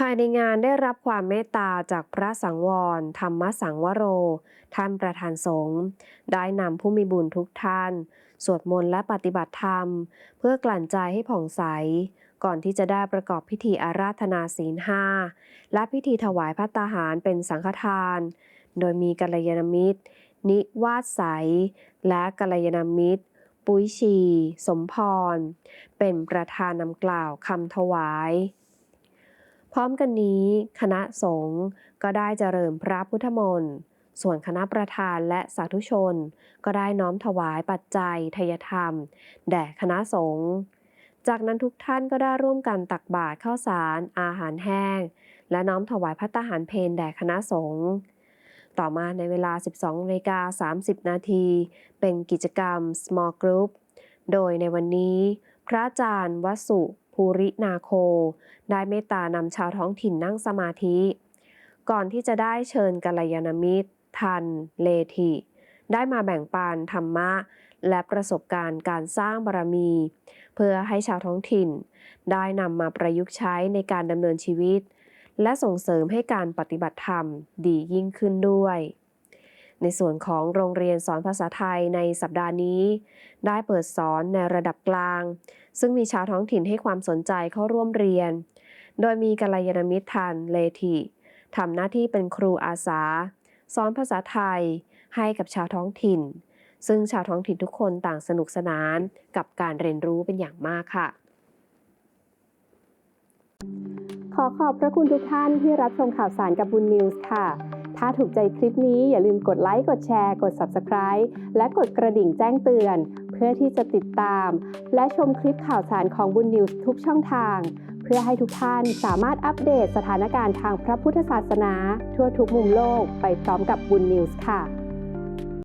ภายในงานได้รับความเมตตาจากพระสังวร ธรรมสังวโร ท่านประธานสงฆ์ได้นำผู้มีบุญทุกท่าน สวดมนต์และปฏิบัติธรรม เพื่อกลั่นใจให้ผ่องใส ก่อนที่จะได้ประกอบพิธีอาราธนาศีลห้าและพิธีถวายพัตตาหารเป็นสังฆทาน โดยมีกัลยาณมิตร นิวาสใส และกัลยาณมิตรปุ้ยชี สมพร เป็นประธานนำกล่าวคำถวาย ร้อมกันนี้ คณะสงฆ์ก็ได้เจริญพระพุทธมนต์ ส่วนคณะประธานและสาธุชน ก็ได้น้อมถวายปัจจัยทยธรรม แด่คณะสงฆ์ จากนั้นทุกท่านก็ได้ร่วมกันตักบาตรข้าวสาร อาหารแห้ง และน้อมถวายพัตตาหารเพลแด่คณะสงฆ์ต่อมาในเวลา 12นกา30 นาที เป็นกิจกรรม small group โดยในวันนี้ พระอาจารย์วสุ ภูรินาโค ได้เมตตานำชาวท้องถิ่นนั่งสมาธิ ก่อนที่จะได้เชิญกัลยาณมิตร ทัน เลธิได้มาแบ่งปันธรรมะ และประสบการณ์การสร้างบารมี เพื่อให้ชาวท้องถิ่น ได้นำมาประยุกต์ใช้ในการดำเนินชีวิต และส่งเสริมให้การปฏิบัติธรรมดียิ่งขึ้นด้วย ในส่วนของโรงเรียนสอนภาษาไทยในสัปดาห์นี้ ได้เปิดสอนในระดับกลาง ซึ่งมีชาวท้องถิ่นให้ความสนใจเข้าร่วมเรียน โดยมีกัลยาณมิตรทันเลธิทำหน้าที่เป็นครูอาสา สอนภาษาไทยให้กับชาวท้องถิ่น ซึ่งชาวท้องถิ่นทุกคนต่างสนุกสนานกับการเรียนรู้เป็นอย่างมากค่ะ ขอขอบพระคุณทุกท่านที่รับชมข่าวสารกับบุญนิวส์ค่ะ ถ้าถูกใจคลิปนี้อย่าลืมกดไลค์ กดแชร์ กด Subscribe และกดกระดิ่งแจ้งเตือน เพื่อที่จะติดตาม และชมคลิปข่าวสารของบุญนิวส์ทุกช่องทาง เพื่อให้ทุกท่านสามารถอัปเดตสถานการณ์ทางพระพุทธศาสนา ทั่วทุกมุมโลกไปพร้อมกับบุญนิวส์ค่ะ